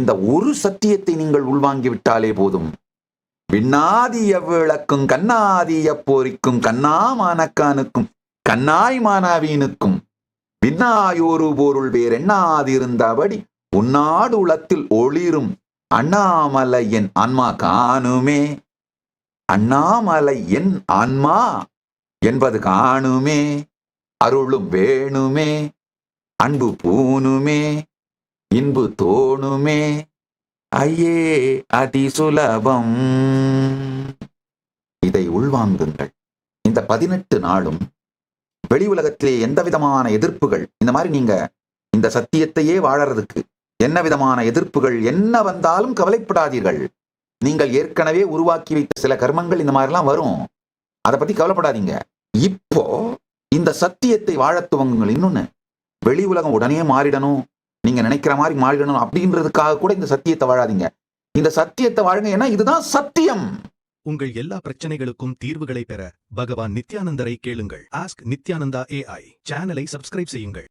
இந்த ஒரு சத்தியத்தை நீங்கள் உள்வாங்கி விட்டாலே போதும். விண்ணாதிய விளக்கும் கண்ணாதிய போரிக்கும் கண்ணாமானக்கானுக்கும் கண்ணாய் மானாவீனுக்கும் விண்ணாயோரு பொருள் வேறெண்ணாதிருந்தபடி உன்னாடு உளத்தில் ஒளிரும் அண்ணாமலை என் ஆன்மா காணுமே. அண்ணாமலை என் ஆன்மா என்பது காணுமே. அருளும் வேணுமே. அன்பு பூணுமே. இன்பு தோணுமே. ஐயே அதி சுலபம். இதை உள்வாங்குங்கள். இந்த பதினெட்டு நாளும் வெளி உலகத்திலே எந்த விதமான எதிர்ப்புகள் இந்த மாதிரி நீங்க இந்த சத்தியத்தையே வாழறதுக்கு என்ன விதமான எதிர்ப்புகள் என்ன வந்தாலும் கவலைப்படாதீர்கள். நீங்கள் ஏற்கனவே உருவாக்கி வைத்த சில கர்மங்கள் இந்த மாதிரிலாம் வரும். அதை பத்தி கவலைப்படாதீங்க. இப்போ இந்த சத்தியத்தை வாழத் துவங்குங்கள். இன்னொன்னு வெளி உலகம் உடனே மாறிடணும். நீங்க நினைக்கிற மாதிரி மாறிடணும் அப்படின்றதுக்காக கூட இந்த சத்தியத்தை வாழாதீங்க. இந்த சத்தியத்தை வாழுங்க ஏன்னா இதுதான் சத்தியம். உங்கள் எல்லா பிரச்சனைகளுக்கும் தீர்வுகளை பெற பகவான் நித்யானந்தரை கேளுங்கள். ஆஸ்க் நித்யானந்தா ஏஐ சேனலை சப்ஸ்கிரைப் செய்யுங்கள்.